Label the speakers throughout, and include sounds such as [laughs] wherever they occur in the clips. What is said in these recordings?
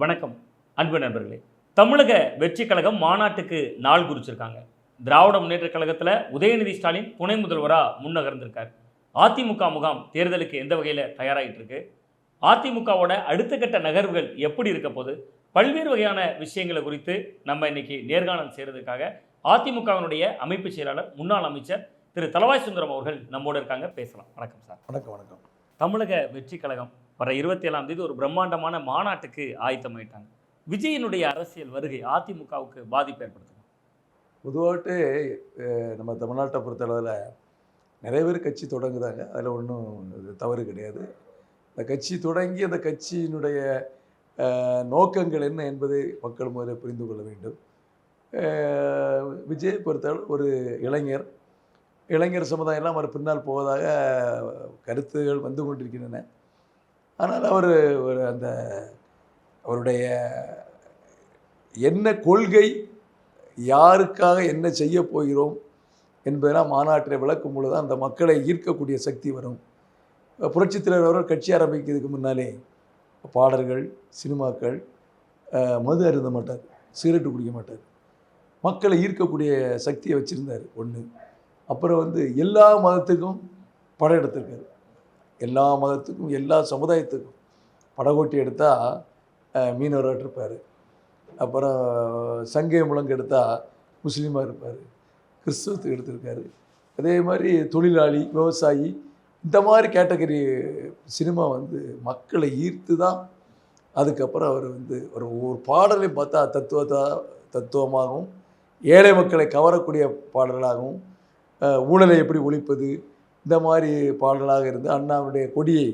Speaker 1: வணக்கம் அன்பு நண்பர்களே. தமிழக வெற்றி கழகம் மாநாட்டுக்கு நாள் குறிச்சிருக்காங்க. திராவிட முன்னேற்ற கழகத்தில் உதயநிதி ஸ்டாலின் துணை முதல்வராக முன்னகர்ந்திருக்கார் அதிமுக முகாம் தேர்தலுக்கு எந்த வகையில் தயாராகிட்டு இருக்கு அதிமுகவோட அடுத்த கட்ட நகர்வுகள் எப்படி இருக்க போது பல்வேறு வகையான விஷயங்களை குறித்து நம்ம இன்னைக்கு நேர்காணல் செய்கிறதுக்காக அதிமுகவினுடைய அமைப்பு செயலாளர் முன்னாள் அமைச்சர் திரு தலவாய் சுந்தரம் அவர்கள் நம்மோடு இருக்காங்க. பேசலாம். வணக்கம் சார்.
Speaker 2: வணக்கம் வணக்கம்.
Speaker 1: தமிழக வெற்றி கழகம் வர இருபத்தி ஏழாம் தேதி ஒரு பிரம்மாண்டமான மாநாட்டுக்கு ஆயத்தமாயிட்டாங்க. விஜயனுடைய அரசியல் வருகை அதிமுகவுக்கு பாதிப்பு ஏற்படுத்தும்?
Speaker 2: பொதுவாகட்டு நம்ம தமிழ்நாட்டை பொறுத்தளவில் நிறைய பேர் கட்சி தொடங்குதாங்க. அதில் ஒன்றும் தவறு கிடையாது. அந்த கட்சி தொடங்கி அந்த கட்சியினுடைய நோக்கங்கள் என்ன என்பதை மக்கள் முதலில் புரிந்து கொள்ள வேண்டும். விஜய் பொறுத்தளவு ஒரு இளைஞர். இளைஞர் சமுதாயம்லாம் அவர் பின்னால் போவதாக கருத்துகள் வந்து கொண்டிருக்கின்றன. ஆனால் அவர் ஒரு அந்த அவருடைய என்ன கொள்கை யாருக்காக என்ன செய்ய போகிறோம் என்பதெல்லாம் மாநாட்டில் விளக்கும் பொழுது தான் அந்த மக்களை ஈர்க்கக்கூடிய சக்தி வரும். புரட்சித் தலைவர் அவர்கள் கட்சி ஆரம்பிக்கிறதுக்கு முன்னாலே பாடல்கள் சினிமாக்கள் மது அருந்த மாட்டார் சிகரெட்டு குடிக்க மாட்டார். மக்களை ஈர்க்கக்கூடிய சக்தியை வச்சுருந்தார் ஒன்று அப்புறம் வந்து எல்லா மதத்துக்கும் படம் எடுத்திருக்காரு எல்லா மதத்துக்கும் எல்லா சமுதாயத்துக்கும் படகோட்டி எடுத்தால் மீனவராக இருப்பார் அப்புறம் சங்கை முழங்கு எடுத்தால் முஸ்லீமாக இருப்பார். கிறிஸ்துவத்துக்கு எடுத்திருக்காரு. அதே மாதிரி தொழிலாளி விவசாயி இந்த மாதிரி கேட்டகரி சினிமா வந்து மக்களை ஈர்த்து தான் அதுக்கப்புறம் அவர் வந்து ஒரு ஒரு பாடலையும் பார்த்தா தத்துவத்தா தத்துவமாகவும் ஏழை மக்களை கவரக்கூடிய பாடலாகவும் ஊழலை எப்படி ஒழிப்பது இந்த மாதிரி பாடலாக இருந்து அண்ணாவுடைய கொடியை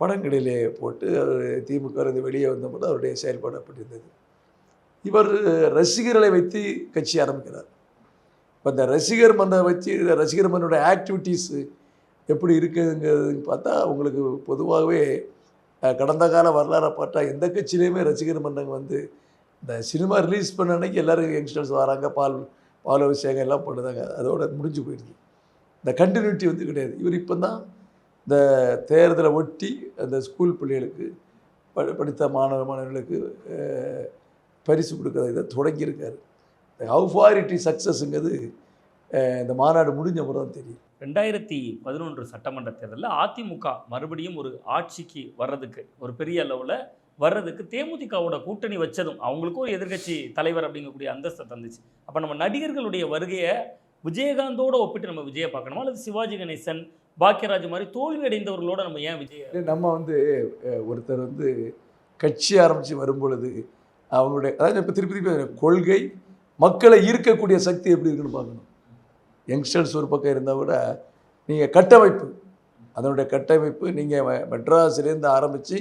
Speaker 2: படங்களிலே போட்டு அவர் திமுக இருந்து வெளியே வந்தபோது அவருடைய செயல்பாடு அப்படி இருந்தது இவர் ரசிகர்களை வைத்து கட்சி ஆரம்பிக்கிறார். இப்போ இந்த ரசிகர் மன்றை வச்சு ரசிகர் மன்றோட ஆக்டிவிட்டீஸு எப்படி இருக்குதுங்கிறது பார்த்தா உங்களுக்கு பொதுவாகவே கடந்த கால வரலாறை பார்த்தா எந்த கட்சியிலையுமே ரசிகர் மன்றங்க வந்து இந்த சினிமா ரிலீஸ் பண்ண அன்னைக்கு எல்லோரும் யங்ஸ்டர்ஸ் வராங்க பால் பால் அபிஷேகம் எல்லாம் பண்ணுதாங்க. அதோட முடிஞ்சு போயிடுது. இந்த கண்டினியூட்டி வந்து கிடையாது. இவர் இப்போ தான் இந்த தேர்தலை ஒட்டி அந்த ஸ்கூல் பிள்ளைகளுக்கு ப படித்த மாணவ மாணவர்களுக்கு பரிசு கொடுக்குறத இதை தொடங்கியிருக்காரு. ஹவு ஃபார் இட் இஸ் சக்ஸஸ்ங்கிறது இந்த மாநாடு முடிஞ்ச முறை தான் தெரியும்.
Speaker 1: ரெண்டாயிரத்தி பதினொன்று சட்டமன்ற தேர்தலில் அதிமுக மறுபடியும் ஒரு ஆட்சிக்கு வர்றதுக்கு ஒரு பெரிய அளவில் வர்றதுக்கு தேமுதிகவோட கூட்டணி வச்சதும் அவங்களுக்கும் ஒரு எதிர்க்கட்சி தலைவர் அப்படிங்கக்கூடிய அந்தஸ்தை தந்துச்சு. அப்போ நம்ம நடிகர்களுடைய வருகையை விஜயகாந்தோட ஒப்பிட்டு நம்ம விஜயை பார்க்கணுமா? அல்லது சிவாஜி கணேசன் பாக்கியராஜ் மாதிரி தோல்வி அடைந்தவர்களோட நம்ம ஏன் விஜய
Speaker 2: நம்ம வந்து ஒருத்தர் வந்து கட்சி ஆரம்பித்து வரும்பொழுது அவங்களுடைய அதாவது இப்போ திருப்பி திருப்பி கொள்கை மக்களை ஈர்க்கக்கூடிய சக்தி எப்படி இருக்குன்னு பார்க்கணும். யங்ஸ்டர்ஸ் ஒரு பக்கம் இருந்தால் கூட நீங்கள் கட்டமைப்பு அதனுடைய கட்டமைப்பு நீங்கள் மெட்ராஸ்லேருந்து ஆரம்பித்து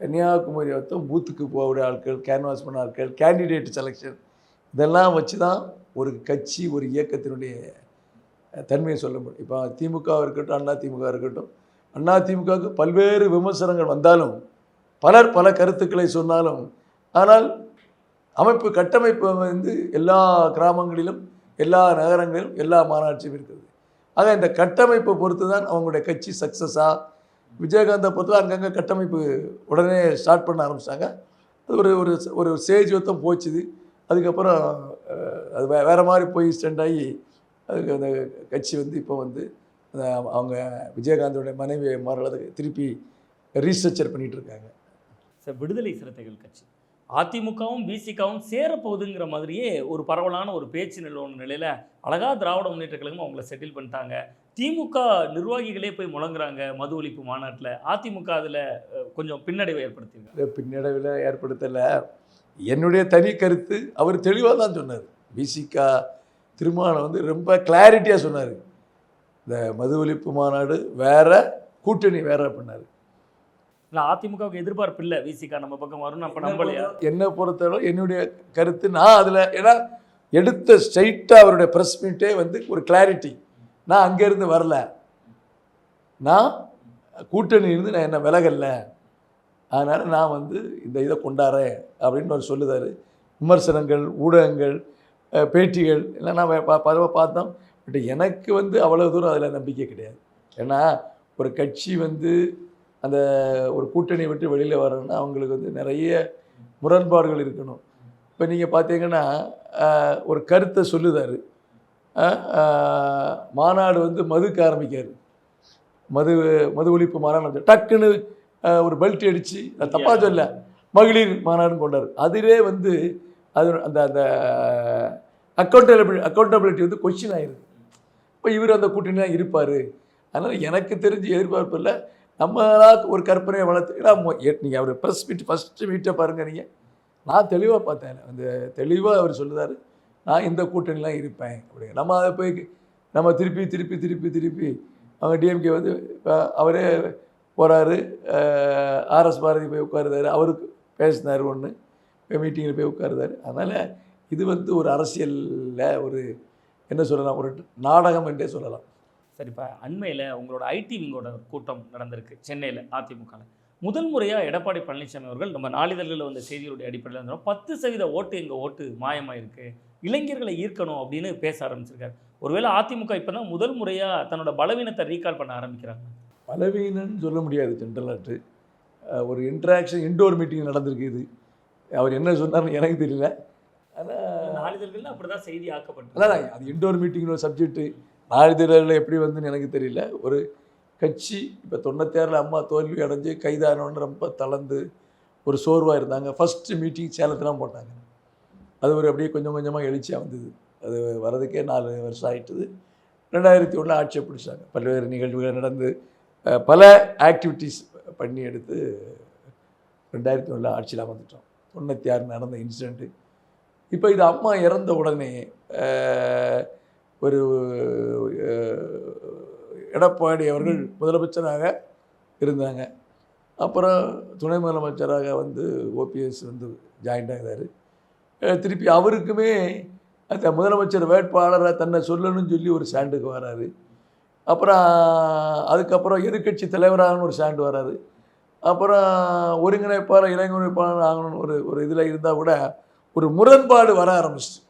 Speaker 2: கன்னியாகுமரி வரைக்கும் பூத்துக்கு போகக்கூடிய ஆட்கள் கேன்வாஸ் பண்ண ஆட்கள் கேண்டிடேட் செலெக்ஷன் இதெல்லாம் வச்சு தான் ஒரு கட்சி ஒரு இயக்கத்தினுடைய தன்மையை சொல்ல முடியும். இப்போ திமுக இருக்கட்டும் அண்ணா திமுக இருக்கட்டும் அண்ணா திமுகவுக்கு பல்வேறு விமர்சனங்கள் வந்தாலும் பலர் பல கருத்துக்களை சொன்னாலும் ஆனால் அமைப்பு கட்டமைப்பு வந்து எல்லா கிராமங்களிலும் எல்லா நகரங்களிலும் எல்லா மாநாட்சியும் இருக்குது ஆக இந்த கட்டமைப்பை பொறுத்து தான் அவங்களுடைய கட்சி சக்ஸஸாக விஜயகாந்தை பொறுத்து அங்கங்கே கட்டமைப்பு உடனே ஸ்டார்ட் பண்ண ஆரம்பித்தாங்க அது ஒரு ஒரு ஒரு ஸ்டேஜ் ஒத்தம் போச்சுது. அதுக்கப்புறம் அது வே வேறு மாதிரி போய் ஸ்டெண்ட் ஆகி அதுக்கு அந்த கட்சி வந்து இப்போ வந்து அவங்க விஜயகாந்தோடைய மனைவி மாறுறதுக்கு திருப்பி ரீஸ்ட்ரக்சர் பண்ணிகிட்டு இருக்காங்க.
Speaker 1: ச- விடுதலை சிறுத்தைகள் கட்சி. அதிமுகவும் பிசிகவும் சேரப்போகுதுங்கிற மாதிரியே ஒரு பரவலான ஒரு பேச்சு நிலவன நிலையில் அழகா திராவிட முன்னேற்ற கழகம் அவங்கள செட்டில் பண்ணிட்டாங்க. திமுக நிர்வாகிகளே போய் முழங்குறாங்க மது ஒழிப்பு மாநாட்டில். அதிமுக அதில் கொஞ்சம் பின்னடைவை ஏற்படுத்தியிருக்காங்க.
Speaker 2: இந்த பின்னடைவில் ஏற்படுத்தலை. என்னுடைய தனி கருத்து அவர் தெளிவாக தான் சொன்னார். பிசிகா திருமாவளவன் வந்து ரொம்ப கிளாரிட்டியாக சொன்னார். இந்த மது ஒழிப்பு மாநாடு வேற கூட்டணி வேற பண்ணார்.
Speaker 1: இல்லை அதிமுகவுக்கு எதிர்பார்ப்பு இல்லை விசிகா நம்ம பக்கம் வரும்னு அப்போ நம்பலையா?
Speaker 2: என்னை பொறுத்தவரை என்னுடைய கருத்து நான் அதில் ஏன்னா எடுத்த ஸ்ட்ரைட்டாக அவருடைய ப்ரெஸ் மீட்டே வந்து ஒரு கிளாரிட்டி நான் அங்கேருந்து வரல. நான் கூட்டணி இருந்து நான் என்ன விலகல்ல அதனால் நான் வந்து இந்த இதை கொண்டாடுறேன் அப்படின்னு அவர் சொல்லுதார். விமர்சனங்கள் ஊடகங்கள் பேட்டிகள் எல்லாம் நான் பா- பா- பார்த்தோம். பட் எனக்கு வந்து அவ்வளோ தூரம் அதில் நம்பிக்கை கிடையாது. ஏன்னா ஒரு கட்சி வந்து அந்த ஒரு கூட்டணி விட்டு வெளியில் வரணும்னா அவங்களுக்கு வந்து நிறைய முரண்பாடுகள் இருக்கணும். இப்போ நீங்கள் பார்த்தீங்கன்னா ஒரு கருத்தை சொல்லுதாரு. மாநாடு வந்து மதுக்கு ஆரம்பிக்காரு. மது மது ஒழிப்பு மாநாடு டக்குன்னு ஒரு பெல்ட் அடித்து நான் தப்பாக சொல்ல மகளிர் மாநாடுன்னு கொண்டாரு. அதிலே வந்து அது அந்த அந்த அக்கௌண்டபிலிட்டி அக்கௌண்டபிலிட்டி வந்து கொஸ்டின் ஆயிருக்கு இப்போ இவர் அந்த கூட்டணியாக இருப்பார். அதனால் எனக்கு தெரிஞ்சு எதிர்பார்ப்பு இல்லை. ஒரு கற்பனையை வளர்த்து ஏன்னா நீங்கள் அவர் ப்ரெஸ் மீட் ஃபஸ்ட்டு மீட்டை பாருங்கள் நீங்கள் நான் தெளிவாக பார்த்தேன். அந்த தெளிவாக அவர் சொல்லுதார் நான் இந்த கூட்டணிலாம் இருப்பேன். அப்படி நம்ம அதை போய் நம்ம திருப்பி திருப்பி திருப்பி திருப்பி அவங்க டிஎம்கே வந்து இப்போ அவரே போகிறாரு ஆர்எஸ் பாரதி போய் உட்காருதாரு அவருக்கு பேசினார் ஒன்று மீட்டிங்கில் போய் உட்காருதாரு அதனால் இது வந்து ஒரு அரசியலில் ஒரு என்ன சொல்லலாம் ஒரு நாடகம் என்றே சொல்லலாம்.
Speaker 1: சரி இப்போ அண்மையில் உங்களோட ஐடி விங்கோட கூட்டம் நடந்திருக்கு சென்னையில் அதிமுக முதல் முறையாக எடப்பாடி பழனிசாமி அவர்கள் நம்ம நாளிதழ்களில் வந்த செய்திகளுடைய அடிப்படையில் இருந்தோம் பத்து சதவீத ஓட்டு எங்கள் ஓட்டு மாயமாயிருக்கு இளைஞர்களை ஈர்க்கணும் அப்படின்னு பேச ஆரம்பிச்சிருக்காரு. ஒருவேளை அதிமுக இப்போ தான் முதல் முறையாக தன்னோட பலவீனத்தை ரீகால் பண்ண ஆரம்பிக்கிறாங்க.
Speaker 2: பலவீனன்னு சொல்ல முடியாது ஜென்ரலாட்டு ஒரு இன்ட்ராக்ஷன் இன்டோர் மீட்டிங் நடந்திருக்கு இது. அவர் என்ன சொன்னார்னு எனக்கு தெரியல.
Speaker 1: நாளிதழ்களில் அப்படி தான் செய்தி ஆக்கப்பட்டது
Speaker 2: அதான் அது இன்டோர் மீட்டிங் ஒரு சப்ஜெக்ட்டு நாளிதழ்களில் எப்படி வந்துன்னு எனக்கு தெரியல. ஒரு கட்சி இப்போ தொண்ணூத்தாறில் அம்மா தோல்வி அடைஞ்சு கைதானோன்னு ரொம்ப தளர்ந்து ஒரு சோர்வாக இருந்தாங்க. ஃபஸ்ட்டு மீட்டிங் சேலத்துலாம் போட்டாங்க. அது ஒரு அப்படியே கொஞ்சம் கொஞ்சமாக எழுச்சியாக வந்தது. அது வரதுக்கே நாலு வருஷம் ஆயிட்டுது. ரெண்டாயிரத்தி ஒன்றில் ஆட்சியை பிடிச்சாங்க. பல்வேறு நிகழ்வுகள் நடந்து பல ஆக்டிவிட்டீஸ் பண்ணி எடுத்து ரெண்டாயிரத்தி ஒன்றில் ஆட்சியில் வந்துட்டோம் தொண்ணூற்றி ஆறு நடந்த இன்சிடெண்ட்டு இப்போ இது அம்மா இறந்த உடனே ஒரு எடப்பாடி அவர்கள் முதலமைச்சராக இருந்தாங்க. அப்புறம் துணை முதலமைச்சராக வந்து ஓபிஎஸ் வந்து ஜாயின்ட் ஆகிறாரு திருப்பி அவருக்குமே அந்த முதலமைச்சர் வேட்பாளரை தன்னை சொல்லணும்னு சொல்லி ஒரு ஸ்டாண்டுக்கு வராரு. அப்புறம் அதுக்கப்புறம் எதிர்க்கட்சி தலைவராகனு ஒரு ஸ்டாண்டு வராரு. அப்புறம் ஒருங்கிணைப்பாளர் இளைஞர் ஆகணும்னு ஒரு ஒரு இதில் இருந்தால் கூட ஒரு முரண்பாடு வர ஆரம்பிச்சிச்சு.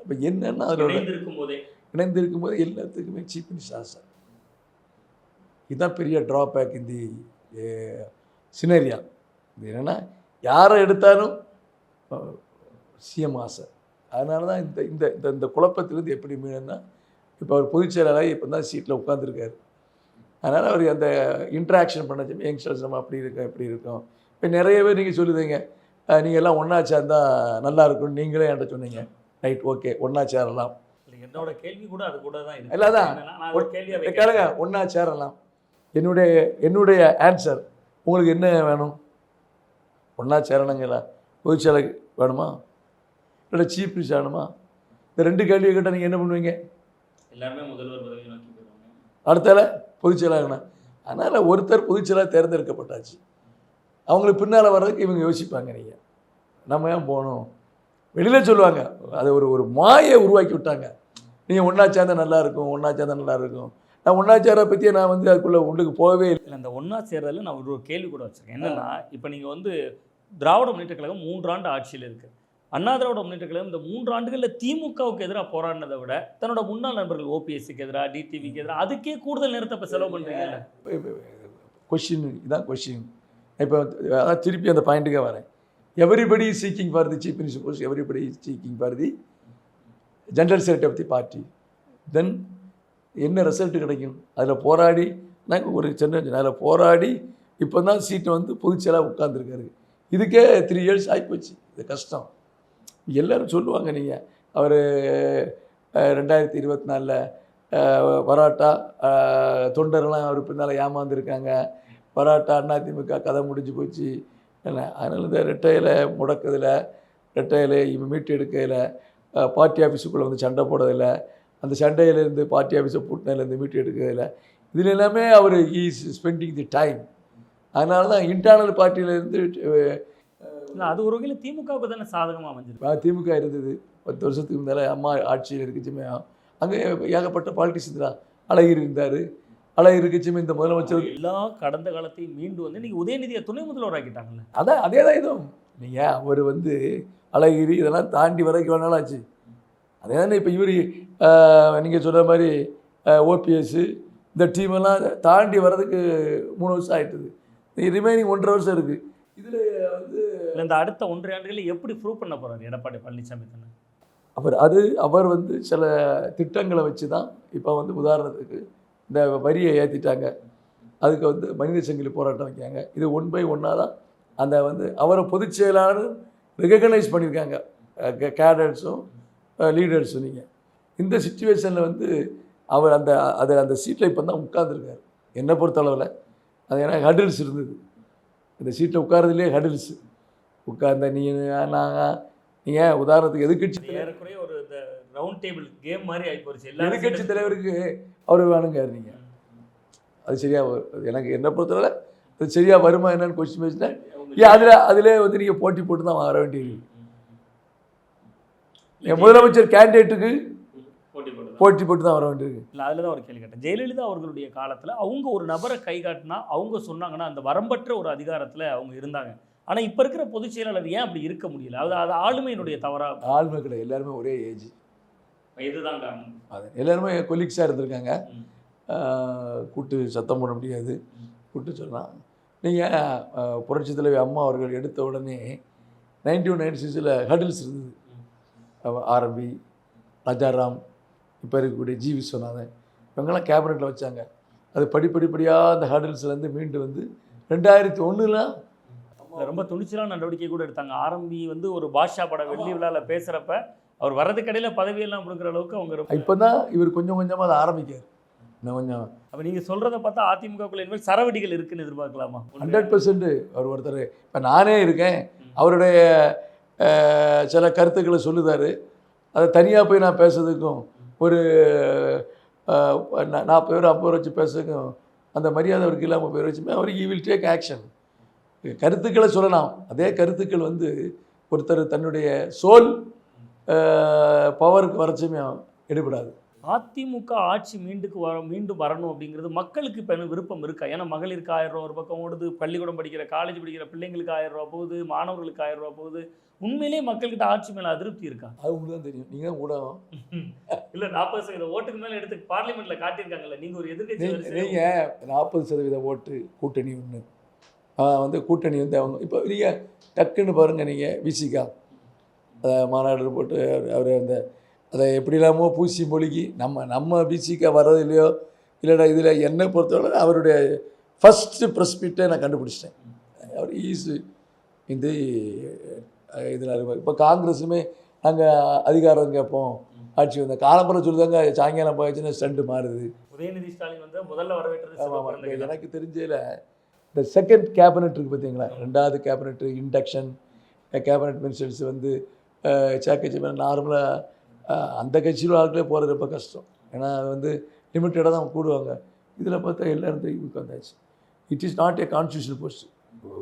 Speaker 2: அப்போ என்னென்னா அதில்
Speaker 1: இணைந்திருக்கும் போதே.
Speaker 2: எல்லாத்துக்குமே சீப் மினிஸ்டர் ஆசை இதுதான் பெரிய ட்ராபேக் இந்த சினரியா இது என்னென்னா யாரை எடுத்தாலும் சிஎம் ஆசை அதனால தான் இந்த இந்த இந்த இந்த குழப்பத்திலேருந்து எப்படி மீனா இப்போ அவர் பொதுச் செயலாளராக இப்போ தான் சீட்டில் உட்காந்துருக்காரு அதனால் அவர் அந்த இன்ட்ராக்ஷன் பண்ண யங்ஸ்டர்ஸ் நம்ம அப்படி இருக்கோம் இப்படி இருக்கோம். இப்போ நிறைய பேர் நீங்கள் சொல்லுதீங்க நீங்கள் எல்லாம் ஒன்றா சேர்ந்தா நல்லா இருக்கும்னு நீங்களே என்கிட்ட சொன்னீங்க. ரைட் ஓகே ஒன்றா சேரலாம்.
Speaker 1: என்னோட கேள்வி கூட அது கூட தான்
Speaker 2: இல்ல,
Speaker 1: வைக்கிறேன்.
Speaker 2: கேளுங்க ஒன்றா சேரலாம். என்னுடைய என்னுடைய ஆன்சர் உங்களுக்கு என்ன வேணும்? ஒன்றா சேரணுங்களா? பொதுச்செயலர் வேணுமா? இல்லை சீஃப் மினிஸ்டர் வேணுமா? இந்த ரெண்டு கேள்வியை கேட்டால் நீங்கள் என்ன பண்ணுவீங்க?
Speaker 1: எல்லாருமே முதல்வர் பதவி நோக்கி
Speaker 2: அடுத்தால பொதுச்செயலாளர்னா அதனால் ஒருத்தர் பொதுச்செயலாளர் தேர்ந்தெடுக்கப்பட்டாச்சு. அவங்களுக்கு பின்னால் வர்றதுக்கு இவங்க யோசிப்பாங்க நீங்கள் நம்ம ஏன் போகணும் வெளியில் சொல்லுவாங்க அதை ஒரு ஒரு மாயை உருவாக்கி விட்டாங்க. நீங்கள் ஒன்றா சேர்ந்தா நல்லா இருக்கும் ஒன்றா சேர்ந்தா நல்லா இருக்கும். நான் ஒன்றா சேர பற்றியே நான் வந்து அதுக்குள்ளே உள்ளுக்கு போகவே இல்லை.
Speaker 1: இந்த ஒன்றா சேர்றதுல நான் ஒரு கேள்வி கூட வச்சிருக்கேன். என்னன்னா இப்போ நீங்கள் வந்து திராவிட முன்னேற்ற கழகம் மூன்றாண்டு ஆட்சியில் இருக்கு. அண்ணா திராவிட முன்னேற்ற கழகம் இந்த மூன்று ஆண்டுகளில் திமுகவுக்கு எதிராக போராடினதை விட தன்னோட முன்னாள் நண்பர்கள் ஓபிஎஸ்சிக்கு எதிராக டிடிவிக்கு எதிராக அதுக்கே கூடுதல் நேரத்தை இப்போ செலவு பண்ணுறீங்கல்ல
Speaker 2: கொஷின் இதான் கொஷின் இப்போ அதான் திருப்பி அந்த பாயிண்ட்டுக்கே வரேன். Everybody seeking for the chief minister post everybody seeking for the general secretary of the party then என்ன ரிசல்ட் கிடைக்கும்? அதில் போராடி நாங்கள் ஒரு சென்னை அதில் போராடி இப்போ தான் சீட்டை வந்து பொதுச்செயலாக உட்காந்துருக்காரு இதுக்கே த்ரீ இயர்ஸ் ஆகிப்போச்சு இது கஷ்டம். எல்லோரும் சொல்லுவாங்க நீங்கள் அவர் ரெண்டாயிரத்தி இருபத்தி நாலில் வராட்டா தொண்டர்லாம் அவர் பின்னால் ஏமாந்துருக்காங்க. வராட்டா அதிமுக கதை முடிஞ்சு போச்சு. என்ன? அதனால் இந்த ரெட்டையில் முடக்கிறதுல ரெட்டையில் இவன் மீட்டு எடுக்கையில் பார்ட்டி ஆஃபீஸுக்குள்ளே வந்து சண்டை போடுறதில்ல அந்த சண்டையிலேருந்து பார்ட்டி ஆஃபீஸை பூட்டினதுலேருந்து மீட்டு எடுக்கிறதில்ல இதில் எல்லாமே அவர் ஈஸ் ஸ்பெண்டிங் தி டைம் அதனால தான் இன்டர்னல் பார்ட்டியிலேருந்து
Speaker 1: அது ஒரு வகையில் திமுகவுக்கு தானே சாதகமாக அமைஞ்சிருக்கு.
Speaker 2: திமுக இருந்தது. பத்து வருஷத்துக்கு முன்னால அம்மா ஆட்சியில் இருக்குச்சுமே அங்கே ஏகப்பட்ட பாலிட்டிஷியன் தான் அழகிரி இருந்தார் அழகிரி இருக்குச்சுமே இந்த முதலமைச்சர்.
Speaker 1: எல்லா கடந்த காலத்தையும் மீண்டு வந்து இன்னைக்கு உதயநிதியை துணை முதல்வர் ஆக்கிட்டாங்கல்ல.
Speaker 2: அதான் அதே தான் இதுவும். நீங்கள் அவர் வந்து அழகிரி இதெல்லாம் தாண்டி வரைக்கும் வேணாலும் ஆச்சு. அதே தானே இப்போ இவர் நீங்கள் சொல்கிற மாதிரி ஓபிஎஸ்ஸு இந்த டீமெல்லாம் தாண்டி வர்றதுக்கு மூணு வருஷம் ஆயிட்டுது. ரிமைனிங் ஒன்றரை வருஷம் இருக்குது இதில் வந்து
Speaker 1: இந்த அடுத்த ஒன்றரை ஆண்டுகளில் எப்படி ப்ரூவ் பண்ண போறாரு எடப்பாடி பழனிசாமி தானே?
Speaker 2: அவர் அது அவர் வந்து சில திட்டங்களை வச்சு தான் இப்போ வந்து உதாரணத்துக்கு இந்த வரியை ஏற்றிட்டாங்க அதுக்கு வந்து மனித சங்கிலி போராட்டம் வைக்காங்க இது ஒன் பை ஒன்னாக தான் அந்த வந்து அவரை பொதுச் செயலாளர் ரெகக்னைஸ் பண்ணியிருக்காங்க. கேடட்ஸும் லீடர்ஸும் நீங்கள் இந்த சுச்சுவேஷனில் வந்து அவர் அந்த அது அந்த சீட்டில் இப்போ தான் உட்கார்ந்துருக்காரு. என்னை பொறுத்தளவில். அது ஏன்னா ஹடில்ஸ் இருந்தது. இந்த சீட்டில் உட்காரதுலேயே ஹடில்ஸ் உட்கார்ந்த நீ நாங்கள் நீங்கள் உதாரணத்துக்கு எதிர்க்கட்சி
Speaker 1: இது ஏறக்குறைய ஒரு இந்த ரவுண்ட் டேபிள் கேம் மாதிரி ஆகி போச்சு
Speaker 2: எதிர்கட்சி தலைவருக்கு அவர் வேணுங்க நீங்கள் அது சரியா வரு- எனக்கு என்ன பொறுத்தவரை அது சரியா வருமா என்னன்னு கொஸ்டின் பேசினேன் ஏன் அதில் அதிலே வந்து நீங்கள் போட்டி போட்டு தான் வர வேண்டியது. என் முதலமைச்சர் கேண்டிடேட்டுக்கு
Speaker 1: போட்டி போட்டு
Speaker 2: தான் வர வேண்டியது.
Speaker 1: இல்லை அதில் தான் ஒரு கேள்வி கேட்டேன். ஜெயலலிதா அவர்களுடைய காலத்தில் அவங்க ஒரு நபரை கை காட்டினா அவங்க சொன்னாங்கன்னா அந்த வரம்பற்ற ஒரு அதிகாரத்தில் அவங்க இருந்தாங்க. ஆனால் இப்போ இருக்கிற பொதுச் செயலாளர் ஏன் அப்படி இருக்க முடியல? அது அது ஆளுமையினுடைய தவறா?
Speaker 2: ஆளுமை கிடையாது. எல்லாருமே ஒரே ஏஜ்
Speaker 1: இதுதான் காரணம்.
Speaker 2: அது எல்லாருமே கொலீக்ஸாக இருந்திருக்காங்க. கூட்டு சத்தம் போட முடியாது. கூட்டு சொல்லலாம். நீங்கள் புரட்சி தலைவி அம்மா அவர்கள் எடுத்த உடனே நைன்டி ஒன் நைன்டி சிக்ஸில் ஹடில்ஸ் இருந்தது ஆர்எம்பி ராஜாராம் இப்போ இருக்கக்கூடிய ஜி விஸ்வநாதன் இவங்கெல்லாம் கேபினெட்டில் வச்சாங்க. அது படிப்படிப்படியாக அந்த ஹடில்ஸ்லேருந்து மீண்டு வந்து ரெண்டாயிரத்தி ஒன்றுலாம்
Speaker 1: இதுல ரொம்ப துணிச்சலான நடவடிக்கை கூட எடுத்தாங்க. ஆரம்பி வந்து ஒரு பாஷா பட வெள்ளி விழாவில் பேசுகிறப்ப அவர் வரதுக்கடையில் பதவியெல்லாம் கொடுக்குற அளவுக்கு அவங்க
Speaker 2: இப்போ தான் இவர் கொஞ்சம் கொஞ்சமாக அதை ஆரம்பிக்கார் இன்னும் கொஞ்சம்
Speaker 1: அப்போ நீங்கள் சொல்கிறத பார்த்தா அதிமுகக்குள்ள இனிமேல் சரவடிகள் இருக்குன்னு எதிர்பார்க்கலாமா?
Speaker 2: ஹண்ட்ரட் பர்சன்ட் அவர் ஒருத்தர் இப்போ நானே இருக்கேன். அவருடைய சில கருத்துக்களை சொல்லுதாரு. அதை தனியாக போய் நான் பேசுறதுக்கும் ஒரு நாற்பது பேர் ஐம்பது வச்சு பேசுறதுக்கும் அந்த மரியாதை அவருக்கு இல்லாமல் பேர் வச்சுமே அவர் ஈ வில் டேக் ஆக்ஷன் கருத்துக்களை சொல்லலாம். அதே கருத்துக்கள் வந்து ஒருத்தர் தன்னுடைய சோல் பவருக்கு வரச்சுமே எடுபடாது.
Speaker 1: அதிமுக ஆட்சி மீண்டுக்கு வர மீண்டும் வரணும் அப்படிங்கிறது மக்களுக்கு இப்போ என்ன விருப்பம் இருக்கா? ஏன்னா மகளிருக்கு ஆயிரம் ரூபா ஒரு பக்கம் ஓடுது பள்ளிக்கூடம் படிக்கிற காலேஜ் படிக்கிற பிள்ளைங்களுக்கு ஆயிரம் ரூபா போகுது மாணவர்களுக்கு ஆயிரம் ரூபா போகுது. உண்மையிலேயே மக்கள்கிட்ட ஆட்சி மேலே அதிருப்தி இருக்கா?
Speaker 2: அது உங்களுக்கு தான் தெரியும் நீங்கள் ஊடகம். [laughs]
Speaker 1: இல்லை நாற்பது சதவீத ஓட்டுக்கு மேலே எடுத்து பார்லிமெண்ட்ல காட்டியிருக்காங்கல்ல நீங்கள் ஒரு எதிர்க்கட்சி வரிசையில-
Speaker 2: நீங்கள் நாற்பது சதவீத ஓட்டு கூட்டணி ஒன்று வந்து கூட்டணி வந்து அவங்க இப்போ நீங்கள் டக்குன்னு பாருங்கள் நீங்கள் விசிகா அதை மாநாடு போட்டு அவர் அந்த அதை எப்படி இல்லாமோ பூசி மொழிகி நம்ம நம்ம விசிகா வர்றது இல்லையோ இல்லைடா இதில் என்னை பொறுத்தவரை அவருடைய ஃபஸ்ட்டு ப்ரெஸ் மீட்டை நான் கண்டுபிடிச்சிட்டேன். அவர் ஈஸ் இந்த இதில் இப்போ காங்கிரஸுமே நாங்கள் அதிகாரம் கேட்போம். ஆட்சி வந்த காலம்பரம் சொல்லுதாங்க சாயங்காலம் போயிடுச்சுன்னா ஸ்டண்டு மாறுது.
Speaker 1: உதயநிதி ஸ்டாலின் வந்து முதல்ல வரவேற்றது.
Speaker 2: எனக்கு தெரிஞ்சதில் இந்த செகண்ட் கேபினட் இருக்குது பார்த்தீங்களா ரெண்டாவது கேபினட் இண்டக்ஷன் கேபினட் மினிஸ்டர்ஸ் வந்து சேக்கட்சி நார்மலாக அந்த கட்சியில் ஆட்களே போகிறது ரொம்ப கஷ்டம். ஏன்னா அது வந்து லிமிட்டடாக தான் கூடுவாங்க. இதில் பார்த்தா எல்லாரும் இதுக்கு வந்தாச்சு. It is not a constitution post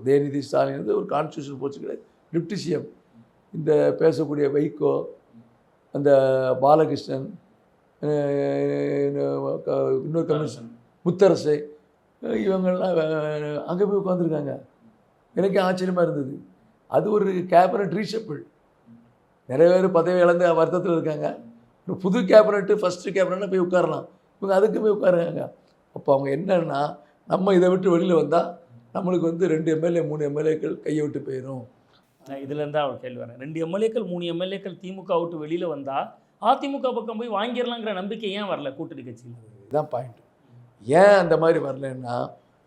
Speaker 2: Udhayanidhi Stalin வந்து ஒரு கான்ஸ்டியூஷன் போஸ்ட் கிடையாது. டிப்டி சிஎம் இந்த பேசக்கூடிய வைகோ அந்த பாலகிருஷ்ணன் இன்னொரு கமிஷன் முத்தரசை இவங்கெல்லாம் அங்கே போய் உட்காந்துருக்காங்க எனக்கே ஆச்சரியமாக இருந்தது. அது ஒரு கேபினட் ரீஷப்பிள் நிறைய பேர் பதவி இழந்து வருத்தத்தில் இருக்காங்க. ஒரு புது கேபினட்டு ஃபஸ்ட்டு கேபினட்ல போய் உட்காரலாம். இவங்க அதுக்கு போய் உட்காருங்க அப்போ அவங்க என்னன்னா நம்ம இதை விட்டு வெளியில் வந்தால் நம்மளுக்கு வந்து ரெண்டு எம்எல்ஏ மூணு எம்எல்ஏக்கள் கையை விட்டு போயிடும்
Speaker 1: நான் இதுல இருந்தா ஒரு கேள்வி வரேன். ரெண்டு எம்எல்ஏக்கள் மூணு எம்எல்ஏக்கள் திமுக விட்டு வெளியில வந்தா அதிமுக பக்கம் போய் வாங்கிடலாங்கிற நம்பிக்கை ஏன் வரல கூட்டணி கட்சியில்?
Speaker 2: இதுதான் பாயிண்ட் ஏன் அந்த மாதிரி வரலன்னா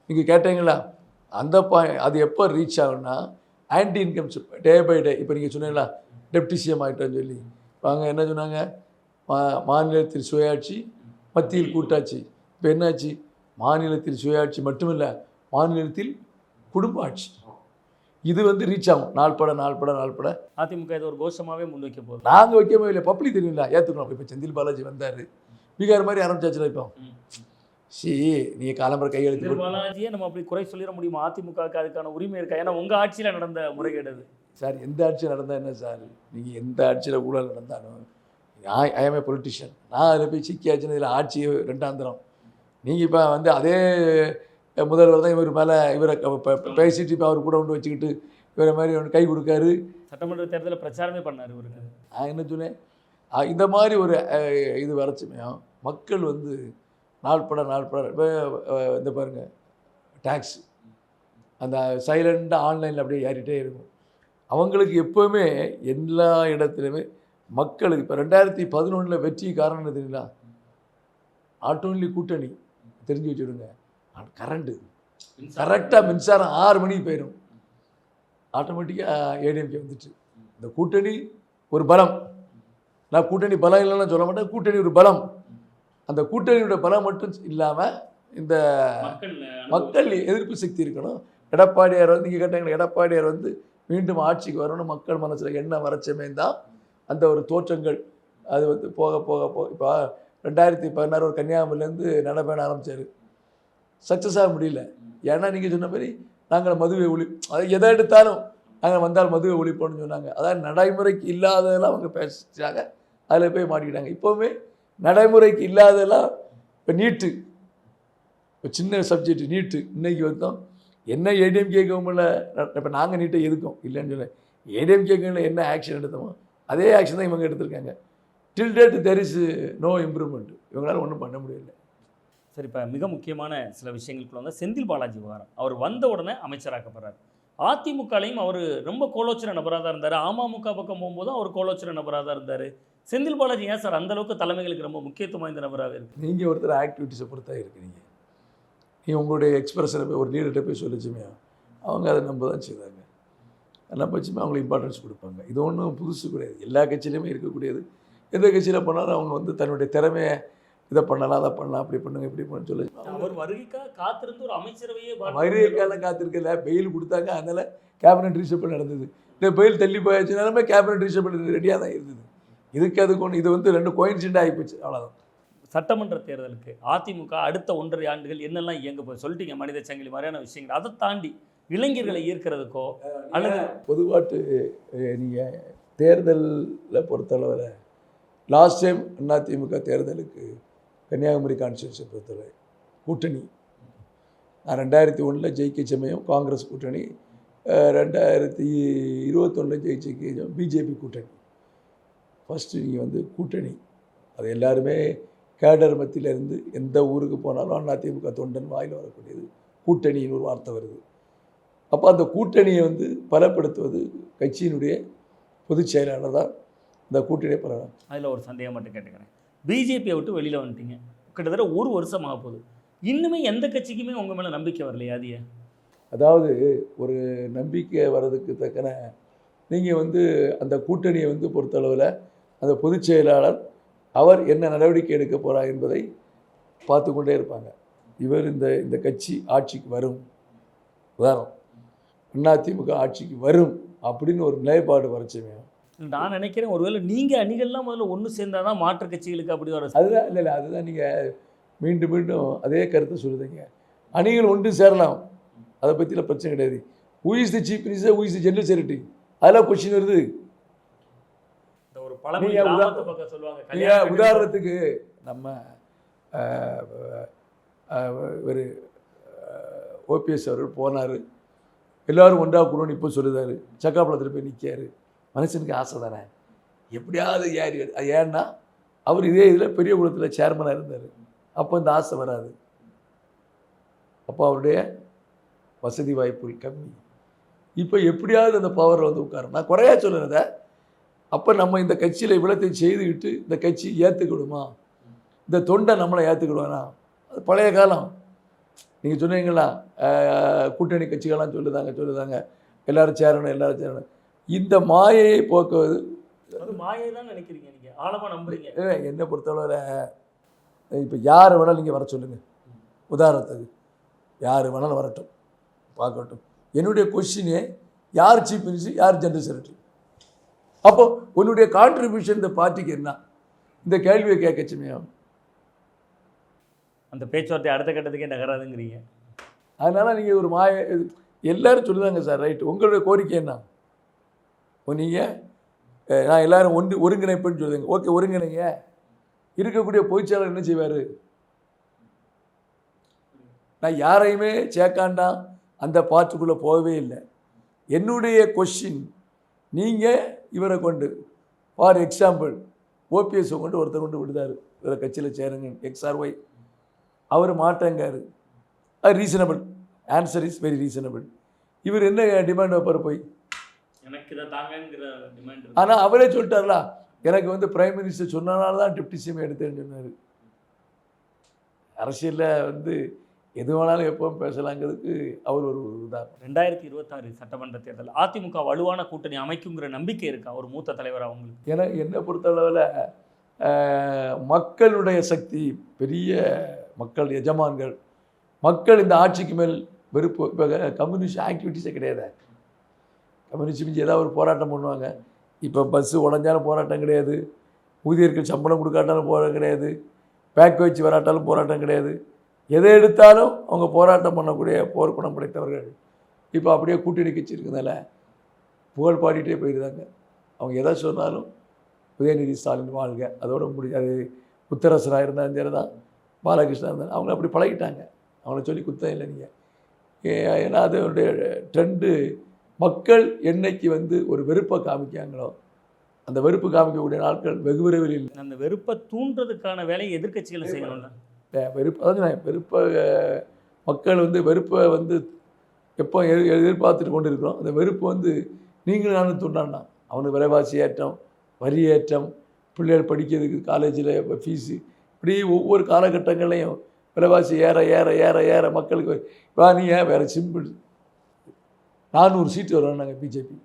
Speaker 2: நீங்கள் கேட்டீங்களா? அந்த பாயிண்ட் அது எப்போ ரீச் ஆகும்னா anti income day by day இப்போ நீங்கள் சொன்னீங்களா டெப்டி சிஎம் ஆகிட்டோன்னு சொல்லி. வாங்க என்ன சொன்னாங்க? மா மாநிலத்தில் சுயாட்சி மத்தியில் கூட்டாட்சி. இப்போ என்னாச்சு? மாநிலத்தில் சுயாட்சி மட்டுமில்லை மாநிலத்தில் குடும்ப ஆட்சி. இது வந்து ரீச் ஆகும். நாள்பட நாள்பட நாள்பட.
Speaker 1: அதிமுக இதை ஒரு கோஷமாவே முன்வைக்க போகுது.
Speaker 2: நாங்கள் வைக்கவே இல்லை. பப்ளிக் தெரியுங்களா ஏற்றுக்கணும் இப்போ செந்தில் பாலாஜி வந்தார். பீகார் மாதிரி ஆரம்பிச்சாச்சுல இப்போ. சி நீங்கள் காலம்பர கையெழுத்து
Speaker 1: பாலாஜியே நம்ம அப்படி குறை சொல்லிட முடியுமா? அதிமுகவுக்கு அதுக்கான உரிமை இருக்கா? ஏன்னா உங்க ஆட்சியில நடந்த முறைகேடு.
Speaker 2: சார் எந்த ஆட்சி நடந்தால் என்ன சார்? நீங்கள் எந்த ஆட்சியில் ஊழல் நடந்தாலும் ஐ ஆம் ஏ பொலிட்டிஷியன் நான் அதில் போய் சிக்கியாச்சுன்னு இதில் ஆட்சி ரெண்டாந்திரம் நீங்கள் இப்போ வந்து அதே முதல்வர் தான் இவர் மேலே இவரை பேசிட்டு இப்போ அவர் கூட கொண்டு வச்சுக்கிட்டு இவரை மாதிரி ஒன்று கை கொடுக்காரு.
Speaker 1: சட்டமன்ற தேர்தலில் பிரச்சாரமே பண்ணாரு இவருக்கு.
Speaker 2: நான் என்ன சொன்னேன்? இந்த மாதிரி ஒரு இது வரச்சுமையும் மக்கள் வந்து நாள்பட நாள்பட இப்போ இந்த பாருங்கள் டேக்ஸ் அந்த சைலண்டாக ஆன்லைனில் அப்படியே ஏறிட்டே இருக்கும். அவங்களுக்கு எப்போவுமே எல்லா இடத்துலையுமே மக்களுக்கு இப்போ ரெண்டாயிரத்தி பதினொன்றில் வெற்றி காரணம் என்ன தெரியுங்களா? நாட் ஓன்லி கூட்டணி. தெரிஞ்சு வச்சுடுங்க. கரண்ட்டு கரெக்டாக மின்சாரம். ஆறு மணிக்கு போயிடும். ஆட்டோமேட்டிக்காக ஏடிஎம்கே வந்துச்சு இந்த கூட்டணி ஒரு பலம். நான் கூட்டணி பலம் இல்லைன்னு சொல்ல மாட்டேன். கூட்டணி ஒரு பலம். அந்த கூட்டணியோட பலம் மட்டும் இல்லாமல் இந்த
Speaker 1: மக்கள்
Speaker 2: எதிர்ப்பு சக்தி இருக்கணும். எடப்பாடியார் வந்து நீங்கள் கேட்டாங்க எடப்பாடியார் வந்து மீண்டும் ஆட்சிக்கு வரணும் மக்கள் மனசில் என்ன வரச்சமே தான் அந்த ஒரு தோற்றங்கள். அது வந்து போக போக போக இப்போ ரெண்டாயிரத்தி பதினாறு ஒரு கன்னியாகுமரியிலேருந்து நடைபெற ஆரம்பித்தார் சக்ஸஸ் ஆக முடியல. ஏன்னா நீங்கள் சொன்ன மாதிரி நாங்கள் மதுவை ஒளி அது எதை எடுத்தாலும் நாங்கள் வந்தால் மதுவை ஒழிப்போம்னு சொன்னாங்க. அதாவது நடைமுறைக்கு இல்லாததெல்லாம் அவங்க பேசிட்டாங்க. அதில் போய் மாட்டிக்கிட்டாங்க. இப்போவுமே நடைமுறைக்கு இல்லாததெல்லாம் இப்போ நீட்டு. இப்போ சின்ன சப்ஜெக்ட் நீட்டு. இன்னைக்கு வந்தோம் என்ன ஏடிஎம்கே கவர்மெண்ட்டில் இப்போ நாங்கள் நீட்டை எதுக்கும்? இல்லைன்னு சொல்ல ஏடிஎம்கே கவர்மெண்ட்டில் என்ன ஆக்ஷன் எடுத்தோமோ? அதே ஆக்ஷன் தான் இவங்க எடுத்திருக்காங்க. Till date there is no improvement இவங்களால ஒன்றும் பண்ண முடியல.
Speaker 1: சரி இப்போ மிக முக்கியமான சில விஷயங்களுக்குள்ள வந்து செந்தில் பாலாஜி விவகாரம். அவர் வந்த உடனே அமைச்சராக்கப்படுறார். அதிமுகலையும் அவர் ரொம்ப கோலோச்சர நபராக தான் இருந்தார். அமமுக பக்கம் போகும்போதும் அவர் கோலோச்சர நபராக தான் இருந்தார். செந்தில் பாலாஜி ஏன் சார் அந்த அளவுக்கு தலைமைகளுக்கு ரொம்ப முக்கியத்துவம் வாய்ந்த நபராக இருக்கு?
Speaker 2: நீங்கள் ஒருத்தர் ஆக்டிவிட்டீஸை பொறுத்தா இருக்கிறீங்க நீ உங்களுடைய எக்ஸ்பிரஷனை போய் ஒரு லீடர்கிட்ட போய் சொல்லிச்சுமே. அவங்க அதை நம்ப தான் செய்தாங்க நம்ப வச்சுமே அவங்களுக்கு இம்பார்ட்டன்ஸ் கொடுப்பாங்க. இது ஒன்றும் புதுசு கிடையாது. எல்லா கட்சியிலையுமே இருக்கக்கூடியது. எந்த கட்சியில் பண்ணாலும் அவங்க வந்து தன்னுடைய திறமையை இதை பண்ணலாம் அதை பண்ணலாம் அப்படி பண்ணுங்க இப்படி பண்ணு சொல்லி.
Speaker 1: அவர் வருகைக்காக காத்திருந்து ஒரு அமைச்சரவையே
Speaker 2: காலம் காத்திருக்கல. பெயில் கொடுத்தாங்க. அதனால் கேபினட் ரீஷபிள் நடந்தது. இந்த பெயில் தள்ளி போயாச்சுனாலுமே கேபினட் ரீஷபிள் ரெடியாக தான் இருந்தது. இதுக்கு அதுக்கு ஒன்று இது வந்து ரெண்டு கோயின்சிடென்ட் ஆகிப்போச்சு அவ்வளோதான்
Speaker 1: சட்டமன்ற தேர்தலுக்கு அதிமுக அடுத்த ஒன்றரை ஆண்டுகள் என்னெல்லாம் இயங்க போகுது? சொல்லிட்டீங்க மனித சங்கிலி மாதிரியான விஷயங்கள். அதை தாண்டி இளைஞர்களை ஈர்க்கிறதுக்கோ அல்லது
Speaker 2: பொதுவாட்டு நீங்கள் தேர்தலில் பொறுத்தளவில் லாஸ்ட் டைம் அதிமுக தேர்தலுக்கு கன்னியாகுமரி கான்ஸ்டியூன்சியை பொறுத்தவரை கூட்டணி. நான் ரெண்டாயிரத்தி ஒன்றில் ஜெயிக்க சமயம் காங்கிரஸ் கூட்டணி ரெண்டாயிரத்தி இருபத்தொன்னில் ஜெயிச்ச பிஜேபி கூட்டணி. ஃபஸ்ட்டு நீங்கள் வந்து கூட்டணி. அது எல்லாருமே கேடர் மத்தியிலேருந்து எந்த ஊருக்கு போனாலும் அதிமுக தொண்டன் வாயில் வரக்கூடியது. கூட்டணின்னு ஒரு வார்த்தை வருது. அப்போ அந்த கூட்டணியை வந்து பலப்படுத்துவது கட்சியினுடைய பொதுச் செயலாளர் தான் இந்த கூட்டணியை பல
Speaker 1: அதில் ஒரு சந்தேகம் மட்டும் கேட்டுக்கிறேன். பிஜேபியை விட்டு வெளியில் வந்துட்டீங்க. கிட்டத்தட்ட ஒரு வருஷம் ஆக போகுது. இன்னுமே எந்த கட்சிக்குமே உங்கள் மேலே நம்பிக்கை வரலையா அது
Speaker 2: அதாவது ஒரு நம்பிக்கை வர்றதுக்கு தக்கன நீங்கள் வந்து அந்த கூட்டணியை வந்து பொறுத்தளவில் அந்த பொதுச் செயலாளர் அவர் என்ன நடவடிக்கை எடுக்க போகிறார் என்பதை பார்த்து கொண்டே இருப்பாங்க. இவர் இந்த இந்த கட்சி ஆட்சிக்கு வரும். உதாரணம் அதிமுக ஆட்சிக்கு வரும் அப்படின்னு ஒரு நிலைப்பாடு வரச்சுமே.
Speaker 1: நான் நினைக்கிறேன் ஒருவேளை நீங்கள் அணிகள்லாம் முதல்ல ஒன்று சேர்ந்தாதான் தான் மாற்று கட்சிகளுக்கு அப்படி வர
Speaker 2: அதுதான் இல்லை இல்லை அதுதான் நீங்கள் மீண்டும் மீண்டும் அதே கருத்தை சொல்லுதீங்க. அணிகள் ஒன்று சேரலாம். அதை பற்றிலாம் பிரச்சனை கிடையாது. Who is the chief minister who is the general secretary அதெல்லாம் கொஸ்டின் வருது
Speaker 1: இந்த ஒரு பழமொழி
Speaker 2: நீங்க உதா-
Speaker 1: கிராமத்து பக்கம் சொல்லுவாங்க
Speaker 2: நீங்கள் உதாரணத்துக்கு நம்ம ஒரு ஓபிஎஸ் அவர்கள் போனார். எல்லாரும் ஒன்றா கூடணும் இப்போ சொல்லுதாரு. சக்காப்பழத்தில் போய் நிற்காரு மனுஷனுக்கு ஆசை தானே? எப்படியாவது ஏறி ஏன்னா அவர் இதே இதில் பெரிய குளத்தில் சேர்மனாக இருந்தார். அப்போ இந்த ஆசை வராது. அப்போ அவருடைய வசதி வாய்ப்புகள் கம்மி. இப்போ எப்படியாவது அந்த பவரில் வந்து உட்காரும் நான் குறையா சொல்லுறத அப்போ நம்ம இந்த கட்சியில் இவ்வளத்தை செய்துக்கிட்டு இந்த கட்சி ஏற்றுக்கிடுமா இந்த தொண்டை நம்மளை ஏற்றுக்கிடுவானா அது பழைய காலம். நீங்கள் சொன்னீங்களா கூட்டணி கட்சிகள்லாம் சொல்லுதாங்க சொல்லுதாங்க. எல்லாரும் சேரணும் எல்லாரும் சேரணும். இந்த மாயையை போக்குவது
Speaker 1: மாயை தான் நினைக்கிறீங்க நீங்கள் ஆழமாக நம்புறீங்க.
Speaker 2: என்னை பொறுத்தளவில் இப்போ யார் வேணாலும் நீங்கள் வர சொல்லுங்கள் உதாரணத்துக்கு யார் வேணாலும் வரட்டும் பார்க்கட்டும். என்னுடைய கொஸ்டினே யார் சீஃப் மினிஸ்டர் யார் ஜெனரல் செக்ரட்டரி அப்போ உன்னுடைய கான்ட்ரிபியூஷன் இந்த பார்ட்டிக்கு என்ன? இந்த கேள்வியை கேட்கச்சுமே
Speaker 1: அந்த பேச்சுவார்த்தை அடுத்த கட்டத்துக்கே நகராதுங்கிறீங்க.
Speaker 2: அதனால் நீங்கள் ஒரு மாய எல்லாரும் சொல்லுதாங்க சார் ரைட் உங்களுடைய கோரிக்கை என்ன? நீங்கள் நான் எல்லாரும் ஒன்று ஒருங்கிணைப்புன்னு சொல்லுங்க. ஓகே ஒருங்கிணைங்க. இருக்கக்கூடிய பொதுச்செயலாளர் என்ன செய்வார்? நான் யாரையுமே சேர்க்காண்டா அந்த பாட்டுக்குள்ளே போகவே இல்லை. என்னுடைய கொஷின் நீங்கள் இவரை கொண்டு ஃபார் எக்ஸாம்பிள் ஓபிஎஸ்ஸை கொண்டு ஒருத்தர் கொண்டு விடுதாரு. இவரை கட்சியில் சேருங்க எக்ஸ்ஆர்ஒய் அவர் மாட்டேங்காரு. அது reasonable answer is very reasonable இவர் என்ன டிமாண்ட் வைப்பார் போய்? ஆனால் அவரே சொல்லிட்டார்ல எனக்கு வந்து பிரைம் மினிஸ்டர் சொன்னனால தான் டிப்டி சிஎம் எடுத்தேன்னு சொன்னார். அரசியலில் வந்து எது வேணாலும் எப்பவும் பேசலாங்கிறதுக்கு அவர் ஒரு உதாரணம்
Speaker 1: ரெண்டாயிரத்தி இருபத்தாறு சட்டமன்ற தேர்தல் அதிமுக வலுவான கூட்டணி அமைக்குங்கிற நம்பிக்கை இருக்கா ஒரு மூத்த தலைவர் அவங்களுக்கு?
Speaker 2: ஏன்னா என்னை பொறுத்தளவில் மக்களுடைய சக்தி பெரிய மக்கள் எஜமான்கள் மக்கள் இந்த ஆட்சிக்கு மேல் வெறுப்பு இப்போ கம்யூனிஸ்ட் ஆக்டிவிட்டீஸே கிடையாது. கம்யூனிஸ்ட் மிஞ்சி ஏதாவது ஒரு போராட்டம் பண்ணுவாங்க. இப்போ பஸ்ஸு உடஞ்சாலும் போராட்டம் கிடையாது. ஊதியருக்கு சம்பளம் கொடுக்காட்டாலும் போராட்டம் கிடையாது. பேக் வச்சு வராட்டாலும் போராட்டம் கிடையாது. எதை எடுத்தாலும் அவங்க போராட்டம் பண்ணக்கூடிய போர்க்குணம் படைத்தவர்கள். இப்போ அப்படியே கூட்டணி கட்சி இருக்கிறதால புகழ் பாடிட்டே போயிருந்தாங்க அவங்க எதை சொன்னாலும் உதயநிதி ஸ்டாலின் வாழ்க. அதோட முடியாது முத்தரசராக இருந்தாலும் சரி தான் பாலகிருஷ்ணா இருந்தாலும் அவங்க அப்படி பழகிட்டாங்க. அவங்கள சொல்லி குத்தம் இல்லை நீங்கள் ஏன்னா அதனுடைய ட்ரெண்டு. மக்கள் என்னைக்கு வந்து ஒரு வெறுப்பை காமிக்காங்களோ அந்த வெறுப்பு காமிக்கக்கூடிய நாட்கள் வெகு விரைவில் இல்லை.
Speaker 1: அந்த வெறுப்பை தூண்டுறதுக்கான வேலையை எதிர்கட்சிகளை செய்யணும்ல.
Speaker 2: வெறுப்பு அதாவது நான் வெறுப்பை மக்கள் வந்து வெறுப்பை வந்து எப்போ எதிர் எதிர்பார்த்துட்டு கொண்டு இருக்கிறோம் அந்த வெறுப்பு வந்து நீங்களும் நானும் தூண்டானா அவனுக்கு விலைவாசி ஏற்றம் வரி ஏற்றம் பிள்ளைகள் படிக்கிறதுக்கு காலேஜில் ஃபீஸு இப்படி ஒவ்வொரு காலகட்டங்கள்லையும் விலைவாசி ஏற ஏற ஏற ஏற மக்களுக்கு வா நீ ஏன் வேறு சிம்பிள் நானூறு சீட்டு வருவாங்க நாங்கள் பிஜேபி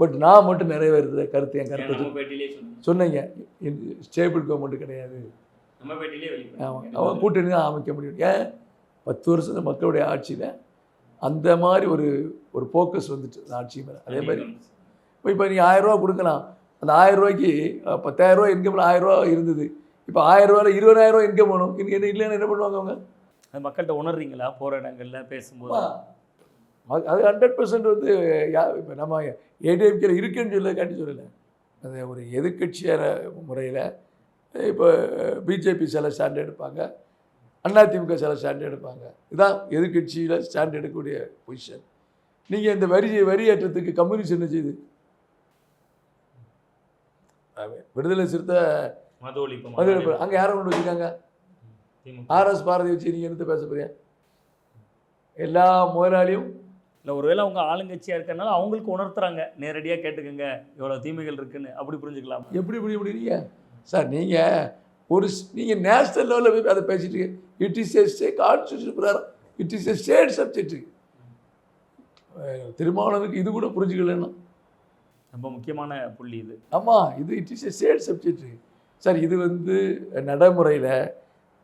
Speaker 2: பட் நான் மட்டும் நிறைவேறுற கருத்து என் கருத்தை சொன்னீங்க. ஸ்டேபிள் கவர்மெண்ட் கிடையாது. ஆமாம் அவன் கூட்டணி தான் அமைக்க முடியும். ஏன்? பத்து வருஷத்து மக்களுடைய ஆட்சியில் அந்த மாதிரி ஒரு ஒரு ஃபோக்கஸ் வந்துட்டு அந்த ஆட்சி மேலே. அதே மாதிரி இப்போ இப்போ நீங்கள் ஆயிரரூவா கொடுக்கலாம். அந்த பத்தாயிரம் ரூபா இன்கமில் ஆயிரம் ரூபா இருந்தது. இப்போ இருபதாயிரம் ரூபா இன்கம் வேணும். இன்னும் என்ன இல்லைன்னா என்ன பண்ணுவாங்க அவங்க?
Speaker 1: அது மக்கள்கிட்ட உணர்றீங்களா? போற இடங்கள்ல பேசும்போது?
Speaker 2: அது- அது ஹண்ட்ரட் பர்சன்ட் வந்து யா இப்போ நம்ம ஏடிஎம்கேல இருக்குன்னு சொல்ல காட்டி சொல்லலை. அது ஒரு எதிர்கட்சியான முறையில் இப்போ பிஜேபி சில ஸ்டாண்ட் எடுப்பாங்க. அதிமுக சில ஸ்டாண்ட் எடுப்பாங்க. இதுதான் எதிர்கட்சியில் ஸ்டாண்ட் எடுக்கக்கூடிய பொசிஷன் நீங்கள் இந்த வரி வரி ஏற்றத்துக்கு கம்யூனிஸ்ட் என்ன செய்யுது விடுதலை சிறுத்தை. அங்கே யாரை கொண்டு வச்சுருக்காங்க. ஆர்எஸ் பாரதி வச்சு நீங்கள் என்னத்தை பேச போறீங்க? எல்லா முதலாளியும்
Speaker 1: இல்ல ஒருவேளை அவங்க ஆளுங்கட்சியா இருக்கறனால அவங்களுக்கு உணர்த்துறாங்க. நேரடியா கேட்டுக்கங்க இவ்வளவு தீமைகள் இருக்குன்னு. அப்படி புரிஞ்சுக்கலாம்?
Speaker 2: எப்படி இப்படி முடியீங்க சார் நீங்கள் ஒரு நீங்கள் நேஷனல் லெவலில் போய் அதை பேசிட்டு it is a state constitution பிரகாரம். It is a state subject திருமாவளவுக்கு இது கூட புரிஞ்சுக்கலன்னா
Speaker 1: ரொம்ப முக்கியமான புள்ளி இது.
Speaker 2: ஆமாம் இது it is a state subject sir இது வந்து நடைமுறையில்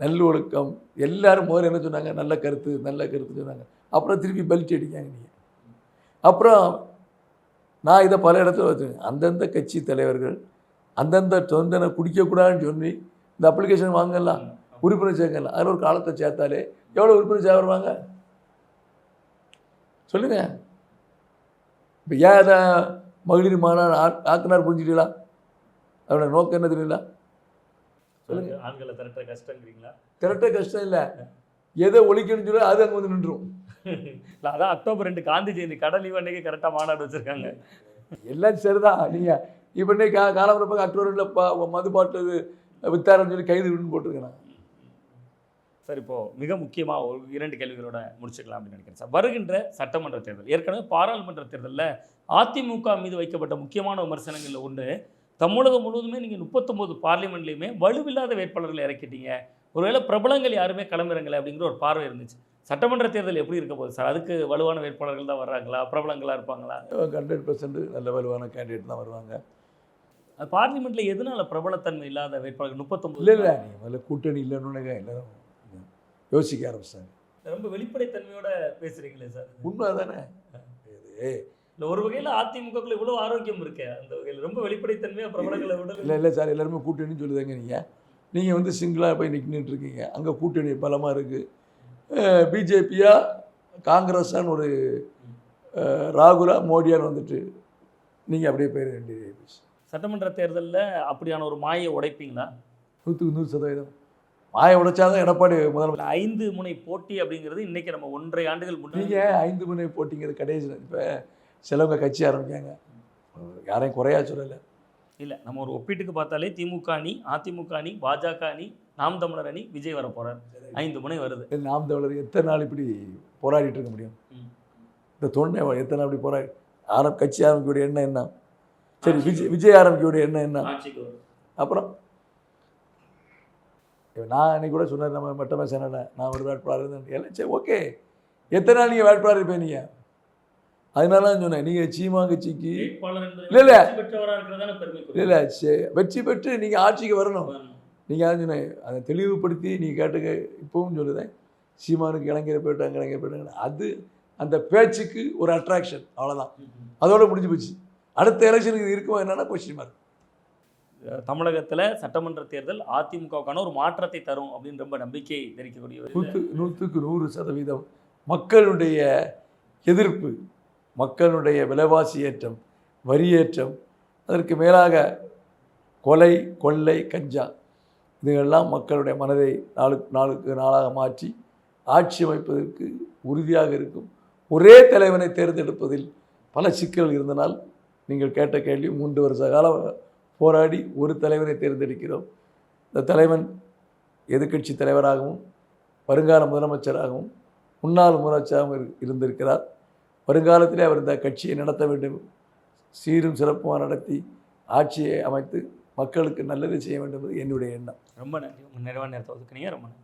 Speaker 2: நல்லொழுக்கம் எல்லாரும் முதல்ல என்ன சொன்னாங்க? நல்ல கருத்து நல்ல கருத்து சொன்னாங்க. அப்புறம் திருப்பி பெல்ட் அடிக்காங்க நீங்கள் அப்புறம் நான் இதை பல இடத்துல வச்சுருக்கேன். அந்தந்த கட்சி தலைவர்கள் அந்தந்த தொந்தனை குடிக்கக்கூடாதுன்னு சொல்லி இந்த அப்ளிகேஷன் வாங்கலாம் உறுப்பினர் சேர்க்கலாம். அதில் ஒரு காலத்தை சேர்த்தாலே எவ்வளோ உறுப்பினர் சேருவாங்க சொல்லுங்க. இப்போ ஏன் அதை மகளிர் மாநாடு ஆக்குனார் புரிஞ்சுட்டீங்களா அதோட நோக்கம் என்ன தெரியல சொல்லுங்க.
Speaker 1: ஆண்களை திரட்ட கஷ்டங்கிறீங்களா?
Speaker 2: கரெக்டாக கஷ்டம் இல்லை. எதை ஒழிக்கணும்னு சொல்லி அது அங்கே வந்து நின்றும். [laughs]
Speaker 1: இல்ல அதான் அக்டோபர் ரெண்டு காந்தி ஜெயந்தி கடல் லீவ் அன்னைக்கு கரெக்டா மாநாடு வச்சிருக்காங்க.
Speaker 2: எல்லாம் சரிதான். நீங்கள் இப்போ இன்னைக்கு கா காலம்பரப்ப அக்டோபரில் பா மது பாட்டில் வித்தாரன்னு சொல்லி கைது விடுன்னு போட்டிருக்கேன் நான்.
Speaker 1: சார் இப்போ மிக முக்கியமா ஒரு இரண்டு கேள்விகளோட முடிச்சுக்கலாம் அப்படின்னு நினைக்கிறேன் சார். வருகின்ற சட்டமன்ற தேர்தல் ஏற்கனவே பாராளுமன்ற தேர்தலில் அதிமுக மீது வைக்கப்பட்ட முக்கியமான விமர்சனங்கள்ல ஒன்று தமிழகம் முழுவதுமே நீங்கள் முப்பத்தொம்போது பார்லிமெண்ட்லேயுமே வலுவில்லாத வேட்பாளர்களை இறக்கிட்டீங்க. ஒருவேளை பிரபலங்கள் யாருமே களமிறங்கலை அப்படிங்கிற ஒரு பார்வை இருந்துச்சு. சட்டமன்ற தேர்தல் எப்படி இருக்க போகுது சார்? அதுக்கு வலுவான வேட்பாளர்கள் தான் வர்றாங்களா? பிரபலங்களா இருப்பாங்களா?
Speaker 2: ஹண்ட்ரட் பர்சன்ட் நல்ல வலுவான கேண்டிடேட் தான் வருவாங்க.
Speaker 1: அது பார்லிமெண்ட்ல எதனால பிரபலத்தன்மை இல்லாத வேட்பாளர்கள் முப்பத்தொம்பது
Speaker 2: இல்லை இல்லை நீங்கள் முதல்ல கூட்டணி இல்லைன்னு எல்லாரும் யோசிக்க ஆரம்பிச்சிட்டாங்க
Speaker 1: ரொம்ப வெளிப்படைத்தன்மையோட பேசுறீங்களே சார்?
Speaker 2: உண்மை தானே இது
Speaker 1: இல்ல ஒரு வகையில அதிமுகக்குள்ள இவ்வளவு ஆரோக்கியம் இருக்கு அந்த வகையில ரொம்ப வெளிப்படைத்தன்மையா பிரபலங்களை விட
Speaker 2: இல்லை இல்லை சார் எல்லாருமே கூட்டணின்னு சொல்லுதாங்க நீங்கள் நீங்கள் வந்து சிங்கிளாக போய் நிற்கிட்டு இருக்கீங்க. அங்கே கூட்டணி பலமாக இருக்குது பிஜேபியா காங்கிரஸான்னு ஒரு ராகுலா மோடியான்னு வந்துட்டு நீங்கள் அப்படியே போயிட வேண்டியது
Speaker 1: சட்டமன்ற தேர்தல்ல அப்படியான ஒரு மாயை உடைப்பீங்களா?
Speaker 2: நூற்றுக்கு நூறு சதவீதம். மாய உடைச்சாதான் எடப்பாடி முதல்வர்
Speaker 1: இல்ல ஐந்து முனை போட்டி அப்படிங்கிறது இன்னைக்கு நம்ம ஒன்றரை ஆண்டுகள் முன்னாடி.
Speaker 2: ஐந்து முனை போட்டிங்கிறது கடைசி இப்போ சிலவங்க கட்சி ஆரம்பிக்காங்க. யாரையும் குறையா சொல்லலை.
Speaker 1: இல்ல நம்ம ஒரு ஒப்பீட்டுக்கு பார்த்தாலே திமுக அணி அதிமுக அணி பாஜக அணி நாம் தமிழர் அணி விஜய் வர போறார் ஐந்து முனை வருது.
Speaker 2: நாம் தமிழர் எத்தனை நாள் இப்படி போராடிட்டு இருக்க முடியும். இந்த தொண்டை எத்தனை நாள் இப்படி போராடி ஆரம் கட்சி ஆரம்பிக்கக்கூடிய எண்ணம் என்ன? சரி விஜய் விஜய் ஆரம்பிக்கக்கூடிய என்ன?
Speaker 1: வரும்.
Speaker 2: அப்புறம்? நான் அன்னைக்கு கூட சொன்னேன் நம்ம மட்டமே சேனலில் நான் ஒரு வேட்பாளர் இருந்தேன். எல்லாம் சரி ஓகே. எத்தனை நாள் நீங்கள் வேட்பாளர் இருப்பேன் நீங்கள் அதனால தான் சொன்னேன் நீங்கள் சீமா கட்சிக்கு இல்ல, இல்ல. இல்லை இல்லை வெற்றி பெற்று நீங்கள் ஆட்சிக்கு வரணும். நீங்கள் அதான் சொன்னேன் அதை தெளிவுபடுத்தி நீங்கள் கேட்டுக்க இப்பவும் சொல்லுதேன். சீமானுக்கு இளைஞர் போயிட்டாங்க இளைஞர் போயிட்டாங்க அது அந்த பேச்சுக்கு ஒரு அட்ராக்ஷன் அவ்வளோதான் அதோட முடிஞ்சு போச்சு. அடுத்த எலெக்ஷனுக்கு இது இருக்குமா என்னன்னா கொஸ்டின் மார்க்
Speaker 1: தமிழகத்துல சட்டமன்ற தேர்தல் அதிமுகவுக்கான ஒரு மாற்றத்தை தரும் அப்படின்னு ரொம்ப நம்பிக்கை தெரிவிக்கக்கூடிய
Speaker 2: நூற்று நூற்றுக்கு நூறு சதவீதம் மக்களுடைய எதிர்ப்பு மக்களுடைய விலைவாசி ஏற்றம் வரி ஏற்றம் அதற்கு மேலாக கொலை கொள்ளை கஞ்சா இதுகெல்லாம் மக்களுடைய மனதை நாளுக்கு நாளுக்கு நாளாக மாற்றி ஆட்சி அமைப்பதற்கு உறுதியாக இருக்கும். ஒரே தலைவனை தேர்ந்தெடுப்பதில் பல சிக்கல்கள் இருந்தனால் நீங்கள் கேட்ட கேள்வி மூன்று வருஷ காலம் போராடி ஒரு தலைவரை தேர்ந்தெடுக்கிறோம். இந்த தலைவன் எதிர்க்கட்சி தலைவராகவும் வருங்கால முதலமைச்சராகவும் முன்னாள் முதலமைச்சராகவும் இரு- இருந்திருக்கிறார். வருங்காலத்திலே அவர் இந்த கட்சியை நடத்த வேண்டும். சீரும் சிறப்புமாக நடத்தி ஆட்சியை அமைத்து மக்களுக்கு நல்லது செய்ய வேண்டும் என்பது என்னுடைய எண்ணம்.
Speaker 1: ரொம்ப நன்றி. உங்கள் நிறைவான நேரத்தை ஒதுக்குனீங்க. ரொம்ப நன்றி